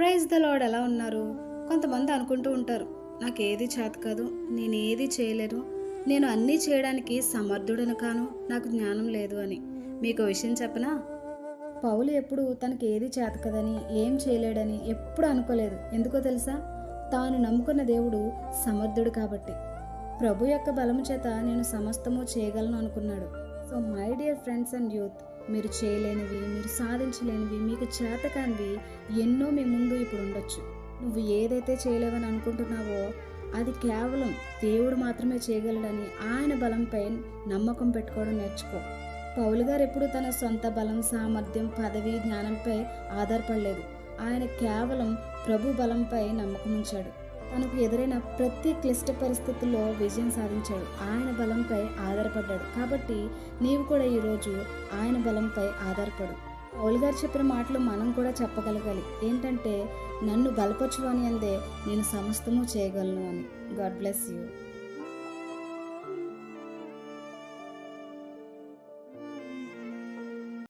Praise the lord ఎలా ఉన్నారు? కొంతమంది అనుకుంటూ ఉంటారు నాకు ఏది చేత కాదు నేను ఏది చేయలేను నేను అన్నీ చేయడానికి సమర్థుడను కాను నాకు జ్ఞానం లేదు అని. మీకు విషయం చెప్పనా? పౌలు ఎప్పుడు తనకి ఏది చేత కదని ఏం చేయలేడని ఎప్పుడు అనుకోలేదు. ఎందుకో తెలుసా? తాను నమ్ముకున్న దేవుడు సమర్థుడు కాబట్టి. ప్రభు యొక్క బలము చేత నేను సమస్తము చేయగలను అనుకున్నాడు. So my dear friends and youth మీరు చేయలేనివి మీరు సాధించలేనివి మీకు చేతకానివి ఎన్నో మీ ముందు ఇప్పుడు ఉండొచ్చు. నువ్వు ఏదైతే చేయలేవని అనుకుంటున్నావో అది కేవలం దేవుడు మాత్రమే చేయగలడని ఆయన బలంపై నమ్మకం పెట్టుకోవడం నేర్చుకో. పౌలు గారు ఎప్పుడు తన సొంత బలం సామర్థ్యం పదవి జ్ఞానంపై ఆధారపడలేదు. ఆయన కేవలం ప్రభు బలంపై నమ్మకం ఉంచాడు తనకు ఎదురైన ప్రతి క్లిష్ట పరిస్థితుల్లో విజయం సాధించాడు. ఆయన బలంపై ఆధారపడ్డాడు. కాబట్టి నీవు కూడా ఈరోజు ఆయన బలంపై ఆధారపడు. పౌలు గారు చెప్పిన మాటలు మనం కూడా చెప్పగలగాలి. ఏంటంటే నన్ను బలపరచు అని అందే నేను సమస్తము చేయగలను అని. God bless you.